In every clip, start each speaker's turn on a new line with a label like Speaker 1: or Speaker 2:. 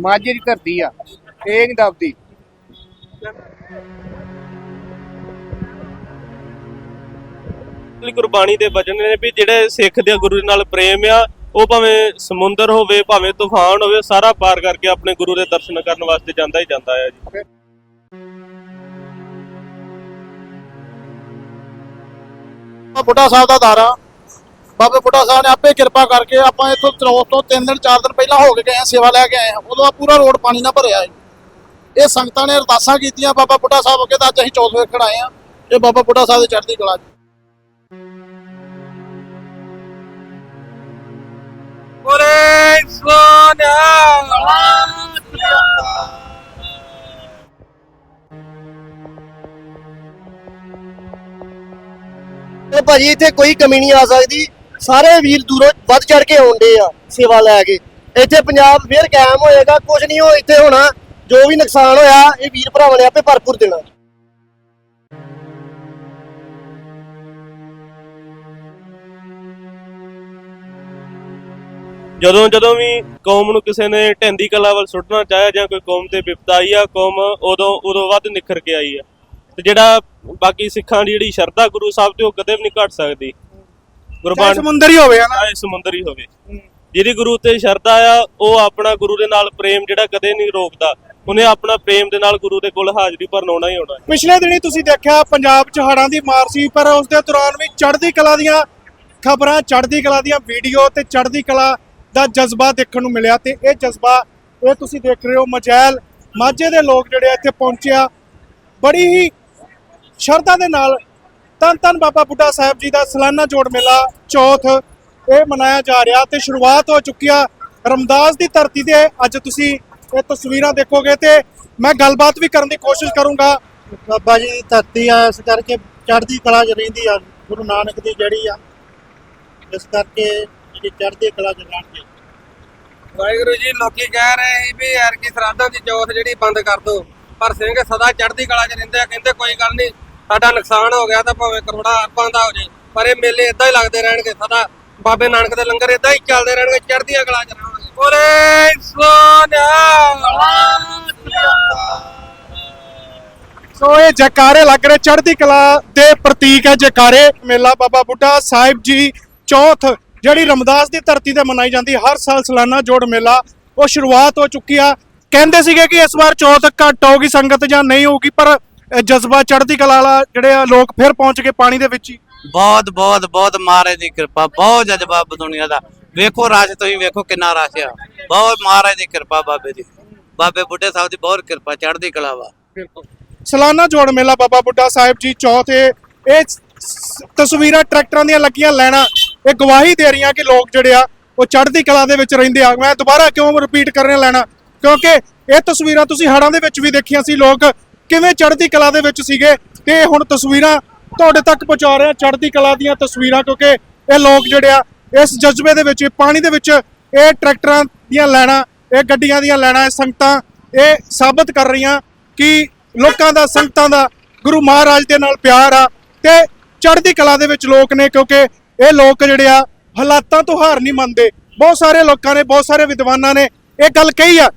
Speaker 1: ਮਾਝੇ ਦੀ ਧਰਤੀ ਆ ਇਹ ਨਹੀਂ ਦਬਦੀ।
Speaker 2: ਲਈ ਕੁਰਬਾਨੀ ਦੇ ਵਚਨ ਨੇ ਵੀ ਜਿਹੜੇ ਸਿੱਖ ਦੇ ਗੁਰੂ ਨਾਲ ਪ੍ਰੇਮ ਆ ਉਹ ਭਾਵੇਂ ਸਮੁੰਦਰ ਹੋਵੇ ਭਾਵੇਂ ਤੂਫਾਨ ਹੋਵੇ ਸਾਰਾ ਪਾਰ ਕਰਕੇ ਆਪਣੇ ਗੁਰੂ ਦੇ ਦਰਸ਼ਨ ਕਰਨ ਵਾਸਤੇ ਜਾਂਦਾ ਹੀ ਜਾਂਦਾ ਹੈ ਜੀ।
Speaker 3: ਬੁੱਢਾ ਸਾਹਿਬ ਦਾ ਦਾਰਾ। ਬਾਬੇ ਬੁੱਢਾ ਸਾਹਿਬ ਨੇ ਆਪੇ ਕਿਰਪਾ ਕਰਕੇ ਆਪਾਂ ਇੱਥੋਂ ਚਰੋਸ ਤੋਂ 3 ਦਿਨ 4 ਦਿਨ ਪਹਿਲਾਂ ਹੋ ਕੇ ਗਏ ਆ ਸੇਵਾ ਲੈ ਕੇ ਆਏ ਆ ਉਦੋਂ ਆ ਪੂਰਾ ਰੋਡ ਪਾਣੀ ਨਾਲ ਭਰਿਆ ਹੈ ਇਹ ਸੰਗਤਾਂ ਨੇ ਅਰਦਾਸਾਂ ਕੀਤੀਆਂ ਬਾਬਾ ਬੁੱਢਾ ਸਾਹਿਬ ਅੱਗੇ ਤਾਂ ਅੱਜ ਅਸੀਂ ਚੌਥ ਵੇਖਣ ਆਏ ਆ ਇਹ ਬਾਬਾ ਬੁੱਢਾ ਸਾਹਿਬ ਦੀ ਚੜ੍ਹਦੀ ਕਲਾ
Speaker 4: ਤੇ ਭਾਜੀ ਇੱਥੇ ਕੋਈ ਕਮੀ ਨਹੀਂ ਆ ਸਕਦੀ। ਸਾਰੇ ਵੀਰ ਦੂਰੋਂ ਵੱਧ ਚੜ ਕੇ ਆਉਂਦੇ ਆ ਸੇਵਾ ਲੈ ਕੇ। ਇੱਥੇ ਪੰਜਾਬ ਫੇਰ ਕਾਇਮ ਹੋਏਗਾ ਕੁਝ ਨਹੀਂ ਹੋ ਇੱਥੇ ਹੋਣਾ। ਜੋ ਵੀ ਨੁਕਸਾਨ ਹੋਇਆ, ਇਹ ਵੀਰ ਭਰਾਵਾਂ ਨੇ ਆਪੇ ਭਰਪੂਰ ਦੇਣਾ।
Speaker 2: ਜਦੋਂ ਜਦੋਂ ਵੀ ਕੌਮ ਨੂੰ ਕਿਸੇ ਨੇ ਢੈਂਦੀ ਕਲਾ ਵੱਲ ਸੁੱਟਣਾ ਚਾਹਿਆ ਜਾਂ ਕੋਈ ਕੌਮ ਤੇ ਵਿਪਤਾ ਆਈ ਆ, ਕੌਮ ਉਦੋਂ ਉਦੋਂ ਵੱਧ ਨਿਖਰ ਕੇ ਆਈ ਆ। ਤੇ ਜਿਹੜਾ ਬਾਕੀ ਸਿੱਖਾਂ ਦੀ ਜਿਹੜੀ ਸ਼ਰਧਾ ਗੁਰੂ ਸਾਹਿਬ ਤੇ ਉਹ ਕਦੇ ਵੀ ਨਹੀਂ ਘਟ ਸਕਦੀ। ਗੁਰਬਾਣੀ
Speaker 3: ਸਮੁੰਦਰ ਹੀ ਹੋਵੇ ਹਨਾ
Speaker 2: ਚਾਹੇ ਸਮੁੰਦਰ ਹੀ ਹੋਵੇ। ਜਿਹਦੀ ਗੁਰੂ ਤੇ ਸ਼ਰਧਾ ਆ ਉਹ ਆਪਣਾ ਗੁਰੂ ਦੇ ਨਾਲ ਪ੍ਰੇਮ ਜਿਹੜਾ ਕਦੇ ਨਹੀਂ ਰੋਕਦਾ। ਉਹਨੇ ਆਪਣਾ ਪ੍ਰੇਮ ਦੇ ਨਾਲ ਗੁਰੂ ਦੇ ਕੋਲ ਹਾਜ਼ਰੀ ਭਰਨ ਆਉਣਾ ਹੀ ਆਉਣਾ।
Speaker 3: ਪਿਛਲੇ ਦਿਨੀ ਤੁਸੀਂ ਦੇਖਿਆ ਪੰਜਾਬ 'ਚ ਹੜ੍ਹਾਂ ਦੀ ਮਾਰ ਸੀ ਪਰ ਉਸ ਦੇ ਦੌਰਾਨ ਵੀ ਚੜ੍ਹਦੀ ਕਲਾ ਦੀਆਂ ਖਬਰਾਂ ਚੜ੍ਹਦੀ ਕਲਾ ਦੀਆਂ ਵੀਡੀਓ ਤੇ ਚੜ੍ਹਦੀ ਕਲਾ ਦਾ ਜਜ਼ਬਾ ਦੇਖਣ ਨੂੰ ਮਿਲਿਆ ਤੇ ਇਹ ਜਜ਼ਬਾ ਇਹ ਤੁਸੀਂ ਦੇਖ ਰਹੇ ਹੋ ਮਜੈਲ ਮਾਝੇ ਦੇ ਲੋਕ ਜਿਹੜੇ ਇੱਥੇ ਪਹੁੰਚਿਆ ਬੜੀ ਹੀ ਸ਼ਰਧਾ ਦੇ ਨਾਲ ਧੰਨ ਧੰਨ ਬਾਬਾ ਬੁੱਢਾ ਸਾਹਿਬ ਜੀ ਦਾ ਸਾਲਾਨਾ ਜੋੜ ਮੇਲਾ ਚੌਥ ਇਹ ਮਨਾਇਆ ਜਾ ਰਿਹਾ ਤੇ ਸ਼ੁਰੂਆਤ ਹੋ ਚੁੱਕੀ ਆ ਰਮਦਾਸ ਦੀ ਧਰਤੀ ਤੇ। ਅੱਜ ਤੁਸੀਂ ਇਹ ਤਸਵੀਰਾਂ ਦੇਖੋਗੇ ਤੇ ਮੈਂ ਗੱਲਬਾਤ ਵੀ ਕਰਨ ਦੀ ਕੋਸ਼ਿਸ਼ ਕਰੂੰਗਾ। ਬਾਬਾ ਜੀ ਦੀ ਧਰਤੀ ਆ ਇਸ ਕਰਕੇ ਚੜ੍ਹਦੀ ਕਲਾ 'ਚ ਰਹਿੰਦੀ ਆ ਗੁਰੂ ਨਾਨਕ ਦੀ ਜੜੀ ਆ। ਇਸ ਕਰਕੇ ਜਿਹੜੀ ਚੜ੍ਹਦੀ ਕਲਾ 'ਚ ਰਹਿਣਗੇ
Speaker 5: ਵਾਹਿਗੁਰੂ ਜੀ ਲੋਕੀ ਕਹਿ ਰਹੇ ਸੀ ਵੀ ਯਾਰ ਕੀ ਸਰਾਧਾਂ ਦੀ ਜੋਤ ਜਿਹੜੀ ਬੰਦ ਕਰ ਦੋ ਪਰ ਸਿੰਘ ਸਦਾ ਚੜ੍ਹਦੀ ਕਲਾ 'ਚ ਰਹਿੰਦੇ ਆ ਕਹਿੰਦੇ ਕੋਈ ਗੱਲ ਨਹੀਂ ਸਾਡਾ ਨੁਕਸਾਨ ਹੋ ਗਿਆ ਤਾਂ ਭਾਵੇਂ ਕਰੋੜਾ ਅਰਬਾਂ ਦਾ ਹੋ ਜੇ, ਪਰ ਇਹ ਮੇਲੇ ਇਦਾਂ ਹੀ ਲੱਗਦੇ ਰਹਿਣਗੇ ਸਦਾ ਬਾਬੇ ਨਾਨਕ ਦੇ ਲੰਗਰ ਇਦਾਂ ਹੀ ਚੱਲਦੇ ਰਹਿਣਗੇ, ਚੜ੍ਹਦੀਆਂ ਕਲਾ 'ਚ ਰਹਾਂਗੇ ਓਰੇ ਸੋਨਿਆ।
Speaker 3: ਸੋ ਇਹ ਜੈਕਾਰੇ ਲੱਗ ਰਹੇ, ਚੜ੍ਹਦੀ ਕਲਾ ਦੇ ਪ੍ਰਤੀਕ ਹੈ ਜੈਕਾਰੇ ਮੇਲਾ ਬਾਬਾ ਬੁੱਢਾ ਸਾਹਿਬ ਜੀ ਚੌਥ, ਜਿਹੜੀ ਰਮਦਾਸ ਦੀ ਧਰਤੀ ਤੇ ਮਨਾਈ ਜਾਂਦੀ, ਹਰ ਸਾਲ ਸਾਲਾਨਾ ਜੋੜ ਮੇਲਾ, ਉਹ ਸ਼ੁਰੂਆਤ ਹੋ ਚੁੱਕੀ ਆ। ਕਹਿੰਦੇ ਸੀਗੇ ਕਿ ਇਸ ਵਾਰ ਚੌਥ ਘੱਟ ਹੋਊਗੀ ਸੰਗਤ ਜਾਂ ਨਹੀਂ ਹੋਊਗੀ, ਪਰ ਇਹ ਜਜ਼ਬਾ ਚੜ੍ਹਦੀ ਕਲਾ ਵਾਲਾ ਜਿਹੜੇ ਆ ਲੋਕ ਫਿਰ ਪਹੁੰਚ ਕੇ ਪਾਣੀ ਦੇ ਵਿੱਚ ਹੀ।
Speaker 6: ਬਹੁਤ ਬਹੁਤ ਬਹੁਤ ਮਹਾਰਾਜ ਦੀ ਕਿਰਪਾ ਬਹੁਤ ਜਜ਼ਬਾ ਦੁਨੀਆ ਦਾ। ਵੇਖੋ ਰਾਜ ਤੁਸੀਂ ਵੇਖੋ ਕਿੰਨਾ ਆ। ਬਹੁਤ ਮਹਾਰਾਜ ਦੀ ਕਿਰਪਾ ਬਾਬੇ ਦੀ। ਬਾਬੇ ਬੁੱਢੇ ਸਾਹਿਬ ਦੀ ਬਹੁਤ ਕਿਰਪਾ ਚੜ੍ਹਦੀ ਕਲਾ ਵਾ।
Speaker 3: ਸਾਲਾਨਾ ਜੋੜ ਮੇਲਾ ਬਾਬਾ ਬੁੱਢਾ ਸਾਹਿਬ ਜੀ ਚੌਥ ਇਹ ਤਸਵੀਰਾਂ ਟਰੈਕਟਰਾਂ ਦੀਆਂ ਲੱਗੀਆਂ ਲੈਣਾ। ਇਹ ਗਵਾਹੀ ਦੇ ਰਹੀਆਂ ਕਿ ਲੋਕ ਜਿਹੜੇ ਆ ਉਹ ਚੜ੍ਹਦੀ ਕਲਾ ਦੇ ਵਿੱਚ ਰਹਿੰਦੇ ਆ। ਮੈਂ ਦੁਬਾਰਾ ਕਿਉਂ ਰਿਪੀਟ ਕਰ ਰਿਹਾ ਲੈਣਾ? ਕਿਉਂਕਿ ਇਹ ਤਸਵੀਰਾਂ ਤੁਸੀਂ ਹੜਾਂ ਦੇ ਵਿੱਚ ਵੀ ਦੇਖੀਆਂ ਸੀ ਲੋਕ ਕਿਵੇਂ ਚੜ੍ਹਦੀ ਕਲਾ ਦੇ ਵਿੱਚ ਸੀਗੇ ਤੇ ਹੁਣ ਤਸਵੀਰਾਂ ਤੁਹਾਡੇ ਤੱਕ ਪਹੁੰਚਾ ਰਿਹਾ ਚੜ੍ਹਦੀ ਕਲਾ ਦੀਆਂ ਤਸਵੀਰਾਂ, ਕਿਉਂਕਿ ਇਹ ਲੋਕ ਜਿਹੜੇ ਆ, ਇਸ ਜਜ਼ਬੇ ਦੇ ਵਿੱਚ ਪਾਣੀ ਦੇ ਵਿੱਚ, ਇਹ ਟਰੈਕਟਰਾਂ ਦੀਆਂ ਲੈਣਾ ਇਹ ਗੱਡੀਆਂ ਦੀਆਂ ਲੈਣਾ ਇਹ ਸੰਗਤਾਂ, ਇਹ ਸਾਬਤ ਕਰ ਰਹੀਆਂ ਕਿ ਲੋਕਾਂ ਦਾ, ਸੰਗਤਾਂ ਦਾ ਗੁਰੂ ਮਹਾਰਾਜ ਦੇ ਨਾਲ ਪਿਆਰ ਆ ਤੇ ਚੜ੍ਹਦੀ ਕਲਾ ਦੇ ਵਿੱਚ ਲੋਕ ਨੇ, ਕਿਉਂਕਿ ਇਹ ਲੋਕ ਜਿਹੜੇ ਆ, ਹਾਲਾਤਾਂ ਤੋਂ ਹਾਰ ਨਹੀਂ ਮੰਨਦੇ। ਬਹੁਤ ਸਾਰੇ ਲੋਕਾਂ ਨੇ, ਬਹੁਤ ਸਾਰੇ ਵਿਦਵਾਨਾਂ ਨੇ ਇਹ ਗੱਲ ਕਹੀ ਆ।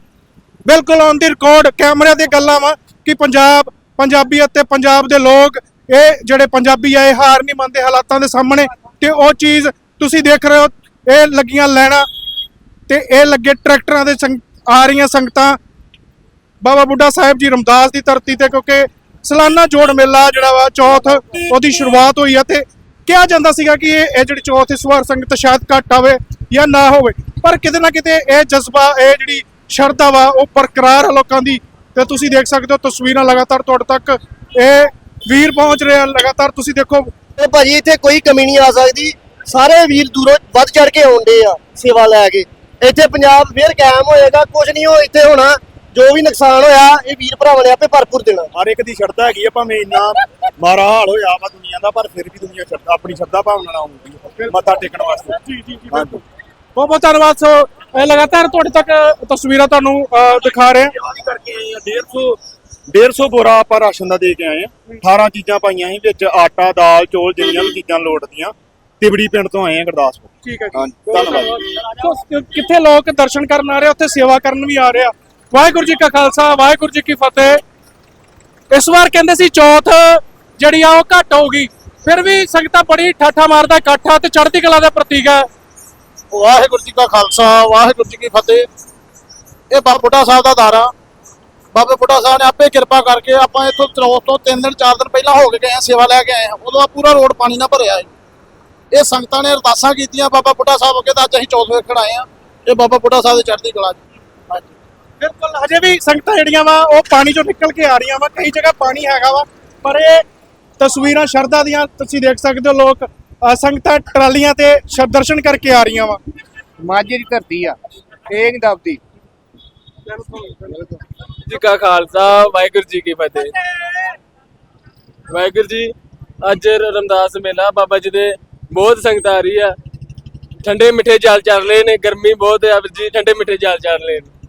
Speaker 3: ਬਿਲਕੁਲ ਔਨ ਦੀ ਰਿਕਾਰਡ ਕੈਮਰਿਆਂ ਦੀਆਂ ਗੱਲਾਂ ਵਾ। ਕਿ ਪੰਜਾਬ, ਪੰਜਾਬੀ ਅਤੇ ਪੰਜਾਬ ਦੇ ਲੋਕ ਇਹ ਜਿਹੜੇ ਪੰਜਾਬੀ ਆ, ਇਹ ਹਾਰ ਨਹੀਂ ਮੰਨਦੇ ਹਾਲਾਤਾਂ ਦੇ ਸਾਹਮਣੇ ਤੇ ਉਹ ਚੀਜ਼ ਤੁਸੀਂ ਦੇਖ ਰਹੇ ਹੋ, ਇਹ ਲੱਗੀਆਂ ਲੈਣਾ ਤੇ ਇਹ ਲੱਗੇ ਟਰੈਕਟਰਾਂ ਦੇ ਸੰਗ, ਆ ਰਹੀਆਂ ਸੰਗਤਾਂ। ਬਾਬਾ ਬੁੱਢਾ ਸਾਹਿਬ ਜੀ ਰਮਦਾਸ ਦੀ ਧਰਤੀ ਤੇ ਕਿਉਂਕਿ ਸਲਾਨਾ ਜੋੜ ਮੇਲਾ ਜਿਹੜਾ ਵਾ, ਚੌਥ ਉਹਦੀ ਸ਼ੁਰੂਆਤ ਹੋਈ ਆ ਤੇ ਕਿਹਾ ਜਾਂਦਾ ਸੀਗਾ ਕਿ ਇਹ ਇਹ ਜਿਹੜੀ ਚੌਥ ਇਸ ਵਾਰ ਸੰਗਤ ਸ਼ਾਇਦ ਘੱਟ ਆਵੇ ਜਾਂ ਨਾ ਹੋਵੇ। ਪਰ ਕਿਤੇ ਨਾ ਕਿਤੇ ਇਹ ਜਜ਼ਬਾ, ਇਹ ਜਿਹੜੀ ਸ਼ਰਧਾ ਵਾ, ਉਹ ਬਰਕਰਾਰ ਲੋਕਾਂ ਦੀ। ਤੇ ਤੁਸੀਂ ਦੇਖ ਸਕਦੇ ਹੋ ਤਸਵੀਰਾਂ ਲਗਾਤਾਰ ਤੁਹਾਡੇ ਤੱਕ ਇਹ ਵੀਰ ਪਹੁੰਚ ਰਹੇ ਲਗਾਤਾਰ ਤੁਸੀਂ ਦੇਖੋ।
Speaker 4: ਤੇ ਭਾਜੀ ਇੱਥੇ ਕੋਈ ਕਮੀ ਨਹੀਂ ਆ ਸਕਦੀ। ਸਾਰੇ ਵੀਰ ਦੂਰੋਂ ਵੱਧ ਚੜ ਕੇ ਆਉਂਦੇ ਆ ਸੇਵਾ ਲੈ ਕੇ। ਇੱਥੇ ਪੰਜਾਬ ਫੇਰ ਕਾਇਮ ਹੋਏਗਾ ਕੁਝ ਨਹੀਂ ਹੋ ਇੱਥੇ ਹੋਣਾ। ਜੋ ਵੀ ਨੁਕਸਾਨ ਹੋਇਆ ਇਹ ਵੀਰ ਭਰਾਵਾਂ ਨੇ ਆਪੇ ਭਰਪੂਰ ਦੇਣਾ।
Speaker 3: ਹਰ ਇੱਕ ਦੀ ਸ਼ਰਧਾ ਹੈਗੀ ਆ ਭਾਵੇਂ ਇੰਨਾ ਮਾਰਾ ਹਾਲ ਹੋਇਆ ਵਾ ਦੁਨੀਆ ਦਾ ਪਰ ਫਿਰ ਵੀ ਦੁਨੀਆ ਸ਼ਰਧਾ ਆਪਣੀ ਸ਼ਰਧਾ ਭਾਵਨਾ ਨਾਲ ਆਉਂਦੀ ਹੈ ਮੱਥਾ ਟੇਕਣ ਵਾਸਤੇ। ਜੀ ਜੀ ਜੀ ਬਹੁਤ ਬਹੁਤ ਧੰਨਵਾਦ ਸੋ ਇਹ ਲਗਾਤਾਰ ਤੁਹਾਡੇ ਤੱਕ ਤਸਵੀਰਾਂ ਤੁਹਾਨੂੰ ਦਿਖਾ ਰਹੇ ਹਾਂ। ਕਰਕੇ 150 150 ਬੋਰਾ ਆਪਾਂ ਰਾਸ਼ਨ ਦਾ ਦੇ ਕੇ ਆਏ ਆ 18 ਚੀਜ਼ਾਂ ਪਾਈਆਂ ਸੀ ਵਿੱਚ ਆਟਾ ਦਾਲ ਚੌਲ ਜਿੰਨੀਆਂ ਵੀ ਚੀਜ਼ਾਂ ਲੋੜਦੀਆਂ। ਤਿਬੜੀ ਪਿੰਡ ਤੋਂ ਆਏ ਆ ਗੁਰਦਾਸਪੁਰ। ਠੀਕ ਹੈ ਜੀ। ਧੰਨਵਾਦ। ਕਿੱਥੇ ਲੋਕ ਦਰਸ਼ਨ ਕਰਨ ਆ ਰਹੇ ਉੱਥੇ ਸੇਵਾ ਕਰਨ ਵੀ ਆ ਰਹੇ ਆ। ਵਾਹਿਗੁਰੂ ਜੀ ਕਾ ਖਾਲਸਾ ਵਾਹਿਗੁਰੂ ਜੀ ਕੀ ਫਤਿਹ। ਇਸ ਵਾਰ ਕਹਿੰਦੇ ਸੀ ਚੌਥ ਜਿਹੜੀ ਆ ਉਹ ਘੱਟ ਹੋਊਗੀ। ਫਿਰ ਵੀ ਸੰਗਤਾਂ ਬੜੀ ਠਾਠਾ ਮਾਰਦਾ ਇਕੱਠਾ ਤੇ ਚੜ੍ਹਦੀ ਕਲਾ ਦਾ ਪ੍ਰਤੀਕ ਹੈ
Speaker 7: ਵਾਹਿਗੁਰੂ ਜੀ ਕਾ ਖਾਲਸਾ, ਵਾਹਿਗੁਰੂ ਜੀ ਕੀ ਫਤਿਹ। ਇਹ ਬਾਬਾ ਬੁੱਢਾ ਸਾਹਿਬ ਦਾ ਦਾਰਾ। ਬਾਬੇ ਬੁੱਢਾ ਸਾਹਿਬ ਨੇ ਆਪੇ ਕਿਰਪਾ ਕਰਕੇ ਆਪਾਂ ਇੱਥੋਂ ਚਰੋਸ ਤੋਂ 3 ਦਿਨ 4 ਦਿਨ ਪਹਿਲਾਂ ਹੋ ਕੇ ਗਏ ਆ ਸੇਵਾ ਲੈ ਕੇ ਆਏ ਆ ਉਦੋਂ ਆ ਪੂਰਾ ਰੋਡ ਪਾਣੀ ਨਾਲ ਭਰਿਆ ਸੀ ਇਹ ਸੰਗਤਾਂ ਨੇ ਅਰਦਾਸਾਂ ਕੀਤੀਆਂ, ਬਾਬਾ ਬੁੱਢਾ ਸਾਹਿਬ ਅੱਗੇ ਤਾਂ ਅੱਜ ਅਸੀਂ ਚੌਥ ਵੇਖਣ ਆਏ ਆ ਇਹ ਬਾਬਾ ਬੁੱਢਾ ਸਾਹਿਬ ਦੇ ਚੜ੍ਹਦੀ ਕਲਾ 'ਚ ਹਾਂਜੀ।
Speaker 3: ਬਿਲਕੁਲ, ਹਜੇ ਵੀ ਸੰਗਤਾਂ ਜਿਹੜੀਆਂ ਵਾ, ਉਹ ਪਾਣੀ ਚੋਂ ਨਿਕਲ ਕੇ ਆ ਰਹੀਆਂ ਵਾ। ਕਈ ਜਗ੍ਹਾ ਪਾਣੀ ਹੈਗਾ ਵਾ, ਪਰ ਇਹ ਤਸਵੀਰਾਂ ਸ਼ਰਧਾ ਦੀਆਂ, ਤੁਸੀਂ ਦੇਖ ਸਕਦੇ ਹੋ ਲੋਕ ਸੰਗਤਾਂ ਟਰਾਲੀਆਂ ਤੇ ਦਰਸ਼ਨ ਕਰਕੇ ਆ ਰਹੀਆਂ ਵਾ।
Speaker 1: ਮਾਝੇ ਦੀ ਧਰਤੀ ਆ ਇਹ ਨਹੀਂ ਦਬਦੀ।
Speaker 8: ਜੀ ਕਾ ਖਾਲਸਾ ਵਾਹਿਗੁਰੂ ਜੀ ਕੀ ਫਤਿਹ। ਵਾਹਿਗੁਰੂ ਜੀ ਅੱਜ ਰਮਦਾਸ ਮੇਲਾ ਬਾਬਾ ਜੀ ਦੇ ਬਹੁਤ ਸੰਗਤ ਆ ਰਹੀ ਆ। ਠੰਡੇ ਮਿੱਠੇ ਜਲ ਚੱਲ ਰਹੇ ਨੇ ਗਰਮੀ ਬਹੁਤ ਹੈ ਵੀਰ ਜੀ ਠੰਡੇ ਮਿੱਠੇ ਜਲ ਚੱਲ ਰਹੇ ਨੇ।